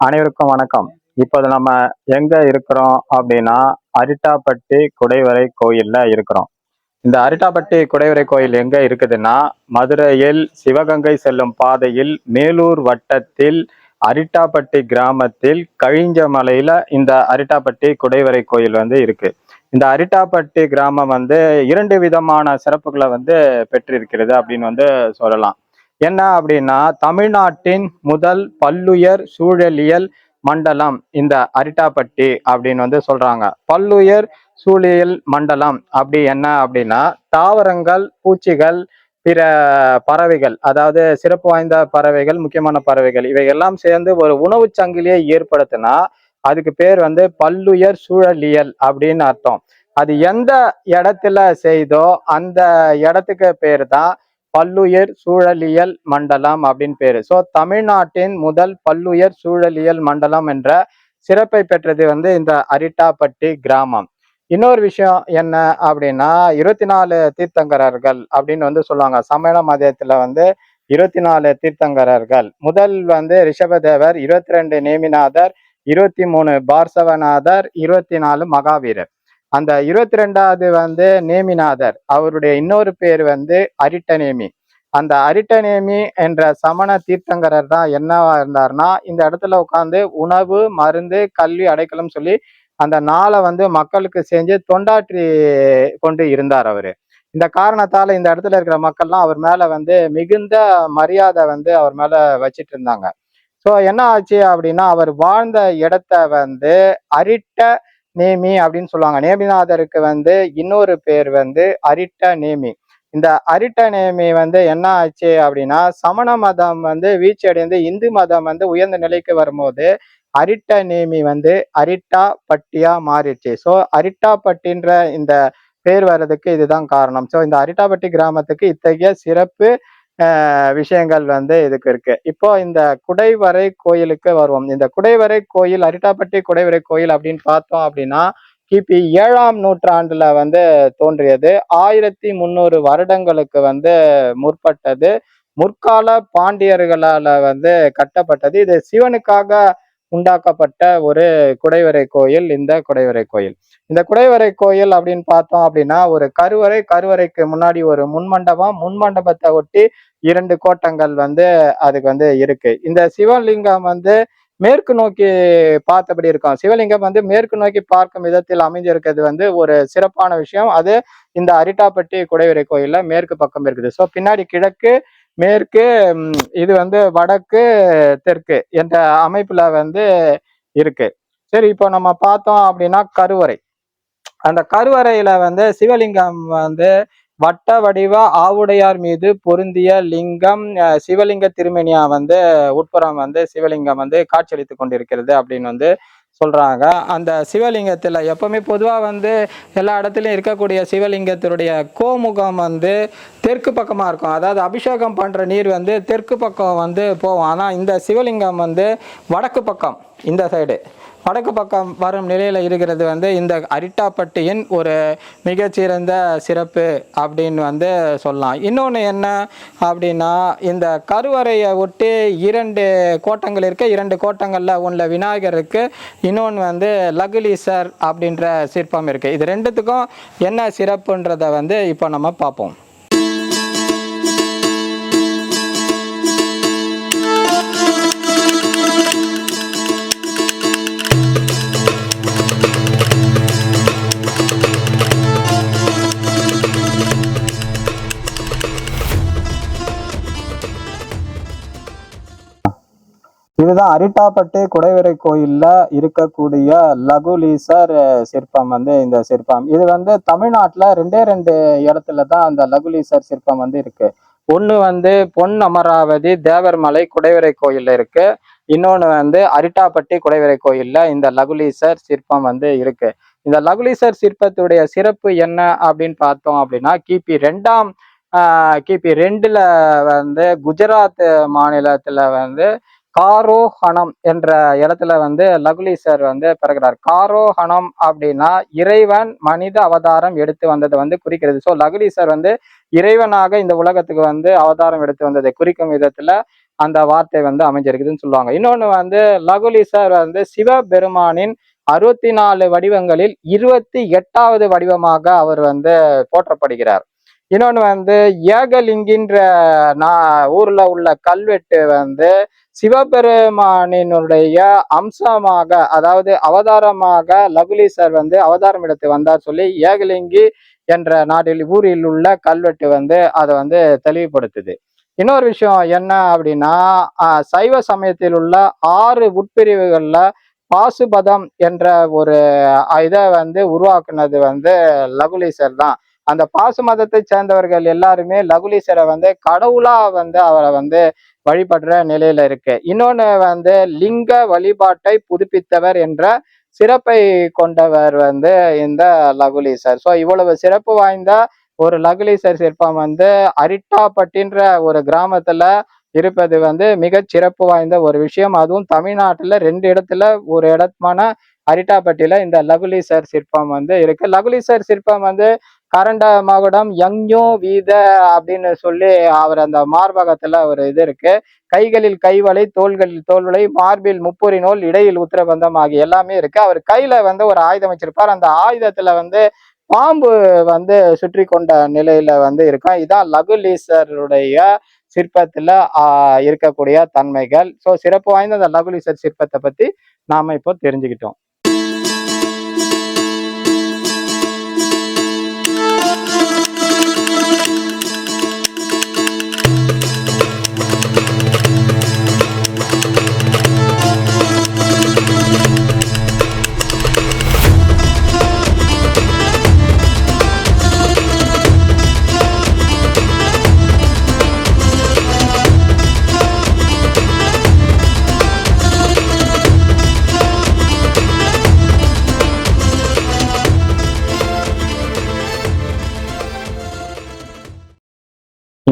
அனைவருக்கும் வணக்கம். இப்போது நம்ம எங்க இருக்கிறோம் அப்படின்னா அரிட்டாப்பட்டி குடைவரை கோயில்ல இருக்கிறோம். இந்த அரிட்டாப்பட்டி குடைவரை கோயில் எங்க இருக்குதுன்னா மதுரையில் சிவகங்கை செல்லும் பாதையில் மேலூர் வட்டத்தில் அரிட்டாப்பட்டி கிராமத்தில் கழிஞ்ச மலையில இந்த அரிட்டாப்பட்டி குடைவரை கோயில் வந்து இருக்கு. இந்த அரிட்டாப்பட்டி கிராமம் வந்து இரண்டு விதமான சிறப்புகளை வந்து பெற்றிருக்கிறது அப்படின்னு வந்து சொல்லலாம். என்ன அப்படின்னா தமிழ்நாட்டின் முதல் பல்லுயர் சூழலியல் மண்டலம் இந்த அரிட்டாப்பட்டி அப்படின்னு வந்து சொல்றாங்க. பல்லுயர் சூழியல் மண்டலம் அப்படி என்ன அப்படின்னா தாவரங்கள் பூச்சிகள் பிற பறவைகள் அதாவது சிறப்பு வாய்ந்த பறவைகள் முக்கியமான பறவைகள் இவையெல்லாம் சேர்ந்து ஒரு உணவு சங்கிலியை ஏற்படுத்தினா அதுக்கு பேர் வந்து பல்லுயர் சூழலியல் அப்படின்னு அர்த்தம். அது எந்த இடத்துல செய்தோ அந்த இடத்துக்கு பேர் தான் பல்லுயிர் சூழலியல் மண்டலம் அப்படின்னு பேரு. ஸோ தமிழ்நாட்டின் முதல் பல்லுயர் சூழலியல் மண்டலம் என்ற சிறப்பை பெற்றது வந்து இந்த அரிட்டாப்பட்டி கிராமம். இன்னொரு விஷயம் என்ன அப்படின்னா இருபத்தி நாலு தீர்த்தங்கரர்கள் அப்படின்னு வந்து சொல்லுவாங்க. சமண மதத்துல வந்து இருபத்தி நாலு தீர்த்தங்கரர்கள். முதல் வந்து ரிஷபதேவர் இருபத்தி ரெண்டு நேமிநாதர் இருபத்தி மூணு பார்சவநாதர் இருபத்தி நாலு மகாவீரர். அந்த இருபத்தி ரெண்டாவது வந்து நேமிநாதர். அவருடைய இன்னொரு பேர் வந்து அரிட்டநேமி. அந்த அரிட்டநேமி என்ற சமண தீர்த்தங்கரர் தான் என்னவா இருந்தார்னா இந்த இடத்துல உட்காந்து உணவு மருந்து கல்வி அடைக்கலம் சொல்லி அந்த நாளை வந்து மக்களுக்கு செஞ்சு தொண்டாற்றி கொண்டு இருந்தார் அவரு. இந்த காரணத்தால இந்த இடத்துல இருக்கிற மக்கள்லாம் அவர் மேல வந்து மிகுந்த மரியாதை வந்து அவர் மேல வச்சிட்டு இருந்தாங்க. ஸோ என்ன ஆச்சு அப்படின்னா அவர் வாழ்ந்த இடத்த வந்து அரிட்ட நேமி அப்படின்னு சொல்லுவாங்க. நேமிநாதருக்கு வந்து இன்னொரு பேர் வந்து அரிட்ட நேமி. இந்த அரிட்ட நேமி வந்து என்ன ஆச்சு அப்படின்னா சமண மதம் வந்து வீழ்ச்சி அடைந்து இந்து மதம் வந்து உயர்ந்த நிலைக்கு வரும்போது அரிட்ட நேமி வந்து அரிட்டா பட்டியா மாறிடுச்சு. ஸோ அரிட்டாப்பட்டின்ற இந்த பேர் வர்றதுக்கு இதுதான் காரணம். ஸோ இந்த அரிட்டாபட்டி கிராமத்துக்கு இத்தகைய சிறப்பு விஷயங்கள் வந்து இதுக்கு இருக்கு. இப்போ இந்த குடைவரை கோயிலுக்கு வருவோம். இந்த குடைவரை கோயில் அரிட்டாப்பட்டி குடைவரை கோயில் அப்படின்னு பார்த்தோம் அப்படின்னா கிபி ஏழாம் நூற்றாண்டுல வந்து தோன்றியது. ஆயிரத்தி முந்நூறு வருடங்களுக்கு வந்து முற்பட்டது. முற்கால பாண்டியர்களால வந்து கட்டப்பட்டது. இது சிவனுக்காக உண்டாக்கப்பட்ட ஒரு குடைவரை கோயில் இந்த குடைவரை கோயில். இந்த குடைவரை கோயில் அப்படின்னு பார்த்தோம் அப்படின்னா ஒரு கருவறை கருவறைக்கு முன்னாடி ஒரு முன்மண்டபம் முன்மண்டபத்தை ஒட்டி இரண்டு கோட்டங்கள் வந்து அதுக்கு வந்து இருக்கு. இந்த சிவலிங்கம் வந்து மேற்கு நோக்கி பார்த்தபடி இருக்கும். சிவலிங்கம் வந்து மேற்கு நோக்கி பார்க்கும் விதத்தில் அமைஞ்சிருக்கிறது வந்து ஒரு சிறப்பான விஷயம். அது இந்த அரிட்டாப்பட்டி குடைவரை கோயில்ல மேற்கு பக்கம் இருக்குது. ஸோ பின்னாடி கிழக்கு மேற்கு இது வந்து வடக்கு தெற்கு என்ற அமைப்புல வந்து இருக்கு. சரி இப்போ நம்ம பார்த்தோம் அப்படின்னா கருவறை. அந்த கருவறையில வந்து சிவலிங்கம் வந்து வட்ட வடிவ ஆவுடையார் மீது பொருந்திய லிங்கம் சிவலிங்க திருமணியா வந்து உட்புறம் வந்து சிவலிங்கம் வந்து காட்சியளித்து கொண்டிருக்கிறது அப்படின்னு வந்து சொல்றாங்க. அந்த சிவலிங்கத்தில் எப்பவுமே பொதுவாக வந்து எல்லா இடத்துலையும் இருக்கக்கூடிய சிவலிங்கத்தினுடைய கோமுகம் வந்து தெற்கு பக்கமாக இருக்கும். அதாவது அபிஷேகம் பண்ணுற நீர் வந்து தெற்கு பக்கம் வந்து போகும். ஆனால் இந்த சிவலிங்கம் வந்து வடக்கு பக்கம் இந்த சைடு வடக்கு பக்கம் வரும் நிலையில் இருக்கிறது வந்து இந்த அரிட்டாப்பட்டியின் ஒரு மிகச்சிறந்த சிறப்பு அப்படின்னு வந்து சொல்லலாம். இன்னொன்று என்ன அப்படின்னா இந்த கருவறையை ஒட்டி இரண்டு கோட்டங்கள் இருக்குது இரண்டு கோட்டங்களில் ஒன்றில் விநாயகருக்கு இன்னொன்று வந்து லகுலீசர் அப்படின்ற சிற்பம் இருக்குது இது ரெண்டுத்துக்கும் என்ன சிறப்புன்றதை வந்து இப்போ நம்ம பார்ப்போம். இதுதான் அரிட்டாப்பட்டு குடைவரை கோயில்ல இருக்கக்கூடிய லகுலீசர் சிற்பம் வந்து இந்த சிற்பம். இது வந்து தமிழ்நாட்டுல ரெண்டே ரெண்டு இடத்துல தான் அந்த லகுலீசர் சிற்பம் வந்து இருக்கு. ஒன்று வந்து பொன் அமராவதி தேவர்மலை குடைவரை கோயில்ல இருக்கு. இன்னொன்னு வந்து அரிட்டாப்பட்டி குடைவரை கோயில்ல இந்த லகுலீசர் சிற்பம் வந்து இருக்கு. இந்த லகுலீசர் சிற்பத்துடைய சிறப்பு என்ன அப்படின்னு பார்த்தோம் அப்படின்னா கிபி ரெண்டாம் கிபி ரெண்டுல வந்து குஜராத் மாநிலத்துல வந்து காரோஹணம் என்ற இடத்துல வந்து லகுலீசர் வந்து பிறகுறார் காரோஹணம் அப்படின்னா இறைவன் மனித அவதாரம் எடுத்து வந்ததை வந்து குறிக்கிறது. ஸோ லகுலீசர் வந்து இறைவனாக இந்த உலகத்துக்கு வந்து அவதாரம் எடுத்து வந்ததை குறிக்கும் விதத்துல அந்த வார்த்தை வந்து அமைஞ்சிருக்குதுன்னு சொல்லுவாங்க. இன்னொன்று வந்து லகுலீசர் வந்து சிவபெருமானின் அறுபத்தி நாலு வடிவங்களில் இருபத்தி எட்டாவது வடிவமாக அவர் வந்து போற்றப்படுகிறார். இன்னொன்று வந்து ஏகலிங்கின்ற நான் ஊரில் உள்ள கல்வெட்டு வந்து சிவபெருமானினுடைய அம்சமாக அதாவது அவதாரமாக லகுலீசர் வந்து அவதாரம் எடுத்து வந்தார் சொல்லி ஏகலிங்கி என்ற நாட்டில் ஊரில் உள்ள கல்வெட்டு வந்து அதை வந்து தெளிவுபடுத்துது. இன்னொரு விஷயம் என்ன அப்படின்னா சைவ சமயத்தில் உள்ள ஆறு உட்பிரிவுகளில் பாசுபதம் என்ற ஒரு இதை வந்து உருவாக்குனது வந்து லகுலீசர் தான். அந்த பாசு மதத்தை சேர்ந்தவர்கள் எல்லாருமே லகுலீசரை வந்து கடவுளா வந்து அவரை வந்து வழிபடுற நிலையில இருக்கு. இன்னொன்னு வந்து லிங்க வழிபாட்டை புதுப்பித்தவர் என்ற சிறப்பை கொண்டவர் வந்து இந்த லகுலீசர் ஸோ இவ்வளவு சிறப்பு வாய்ந்த ஒரு லகுலீசர் சிற்பம் வந்து அரிட்டாப்பட்டின்ற ஒரு கிராமத்துல இருப்பது வந்து மிக சிறப்பு வாய்ந்த ஒரு விஷயம். அதுவும் தமிழ்நாட்டுல ரெண்டு இடத்துல ஒரு இடமான அரிட்டாப்பட்டியில இந்த லகுலீசர் சிற்பம் வந்து இருக்கு. லகுலீசர் சிற்பம் வந்து கரண்ட மகுடம் யங்யோ வீத அப்படின்னு சொல்லி அவர் அந்த மார்பகத்துல ஒரு இது இருக்கு. கைகளில் கைவலை தோள்களில் தோல்வலை மார்பில் முப்பொறி நூல் இடையில் உத்தரபந்தம் ஆகிய எல்லாமே இருக்கு. அவர் கையில வந்து ஒரு ஆயுதம் வச்சிருப்பார். அந்த ஆயுதத்துல வந்து பாம்பு வந்து சுற்றி கொண்ட நிலையில வந்து இருக்கும். இதான் லகுலீசருடைய சிற்பத்துல இருக்கக்கூடிய தன்மைகள். ஸோ சிறப்பு வாய்ந்த அந்த லகுலீசர் சிற்பத்தை பத்தி நாம இப்போ தெரிஞ்சுக்கிட்டோம்.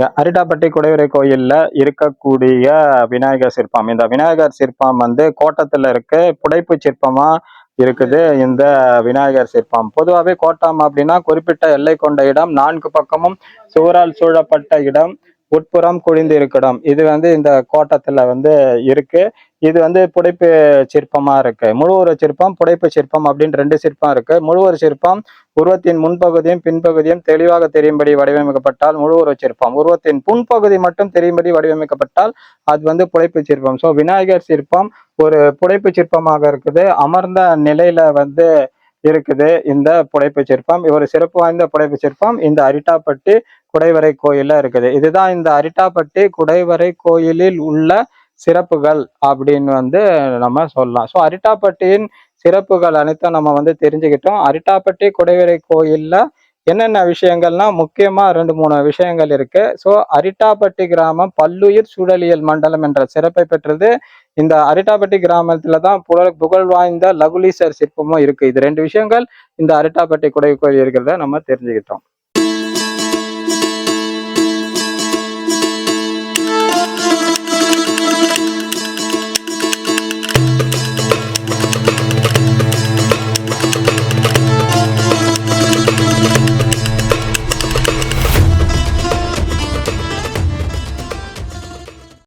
இங்க அரிட்டாப்பட்டி குடைவரை கோயில்ல இருக்கக்கூடிய விநாயகர் சிற்பம். இந்த விநாயகர் சிற்பம் வந்து கோட்டத்துல இருக்கு. புடைப்பு சிற்பமா இருக்குது. இந்த விநாயகர் சிற்பம். பொதுவாகவே கோட்டம் அப்படின்னா குறிப்பிட்ட எல்லை கொண்ட இடம் நான்கு பக்கமும் சுவரால் சூழப்பட்ட இடம் உட்புறம் குழிந்து இருக்கிடம் இது வந்து இந்த கோட்டத்துல வந்து இருக்கு. இது வந்து புடைப்பு சிற்பமா இருக்கு. முழுவுர சிற்பம் புடைப்பு சிற்பம் அப்படின்னு ரெண்டு சிற்பம் இருக்கு. முழுவொரு சிற்பம் உருவத்தின் முன்பகுதியும் பின்பகுதியும் தெளிவாக தெரியும்படி வடிவமைக்கப்பட்டால் முழுவுர சிற்பம். உருவத்தின் புன்பகுதி மட்டும் தெரியும்படி வடிவமைக்கப்பட்டால் அது வந்து புடைப்பு சிற்பம். ஸோ விநாயகர் சிற்பம் ஒரு புடைப்பு சிற்பமாக இருக்குது. அமர்ந்த நிலையில வந்து இருக்குது இந்த புடைப்பு சிற்பம். ஒரு சிறப்பு வாய்ந்த புடைப்பு சிற்பம். இந்த அரிட்டாப்பட்டி குடைவரை கோயில்ல இருக்குது. இதுதான் இந்த அரிட்டாப்பட்டி குடைவரை கோயிலில் உள்ள சிறப்புகள் அப்படின்னு வந்து நம்ம சொல்லலாம். ஸோ அரிட்டாப்பட்டியின் சிறப்புகள் அனைத்தும் நம்ம வந்து தெரிஞ்சுக்கிட்டோம். அரிட்டாப்பட்டி குடைவரை கோயில்ல என்னென்ன விஷயங்கள்னா முக்கியமா ரெண்டு மூணு விஷயங்கள் இருக்கு. ஸோ அரிட்டாப்பட்டி கிராமம் பல்லுயிர் சூழலியல் மண்டலம் என்ற சிறப்பை பெற்றது. இந்த அரிட்டாப்பட்டி கிராமத்துல தான் புகழ் புகழ் வாய்ந்த லகுலீசர் சிற்பமும் இருக்கு. இது ரெண்டு விஷயங்கள் இந்த அரிட்டாப்பட்டி குடை கோயில் இருக்கிறத நம்ம தெரிஞ்சுக்கிட்டோம்.